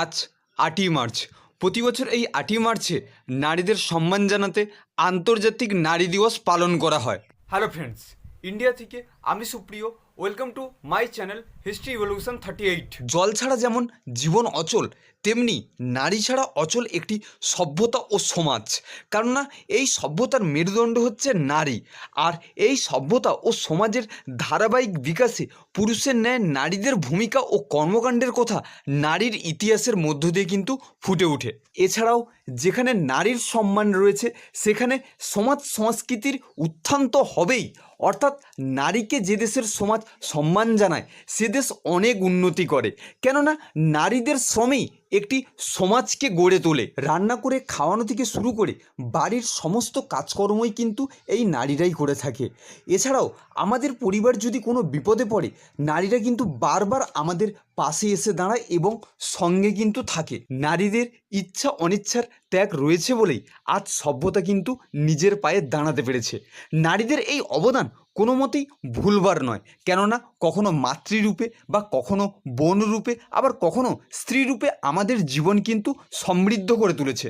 আজ আটই মার্চ। প্রতি বছর এই আটই মার্চে নারীদের সম্মান জানাতে আন্তর্জাতিক নারী দিবস পালন করা হয়। হ্যালো ফ্রেন্ডস ইন্ডিয়া থেকে আমি Supriyo welcome to my channel history evolution thirty eight জল ছাড়া যেমন জীবন অচল, তেমনি নারী ছাড়া অচল একটি সভ্যতা ও সমাজ। কেননা এই সভ্যতার মেরুদণ্ড হচ্ছে নারী, আর এই সভ্যতা ও সমাজের ধারাবাহিক বিকাশে পুরুষের ন্যায় নারীদের ভূমিকা ও কর্মকাণ্ডের কথা নারীর ইতিহাসের মধ্য দিয়ে কিন্তু ফুটে ওঠে। এছাড়াও যেখানে নারীর সম্মান রয়েছে, সেখানে সমাজ সংস্কৃতির উত্থান তো হবেই, অর্থাৎ নারীকে যে দেশের সমাজ সম্মান জানায়, সে দেশ অনেক উন্নতি করে। কেননা নারীদের শ্রমেই একটি সমাজকে গড়ে তোলে। রান্না করে, খাওয়ানো থেকে শুরু করে বাড়ির সমস্ত কাজকর্মই কিন্তু এই নারীরাই করে থাকে। এছাড়াও আমাদের পরিবার যদি কোনো বিপদে পড়ে, নারীরা কিন্তু বারবার আমাদের পাশে এসে দাঁড়ায় এবং সঙ্গে কিন্তু থাকে। নারীদের ইচ্ছা অনিচ্ছার ত্যাগ রয়েছে বলেই আজ সভ্যতা কিন্তু নিজের পায়ে দাঁড়াতে পেরেছে। নারীদের এই অবদান কোনো মতেই ভুলবার নয়। কেননা কখনো মাতৃরূপে বা কখনো বোনরূপে, আবার কখনো স্ত্রীরূপে আমাদের জীবন কিন্তু সমৃদ্ধ করে তুলেছে।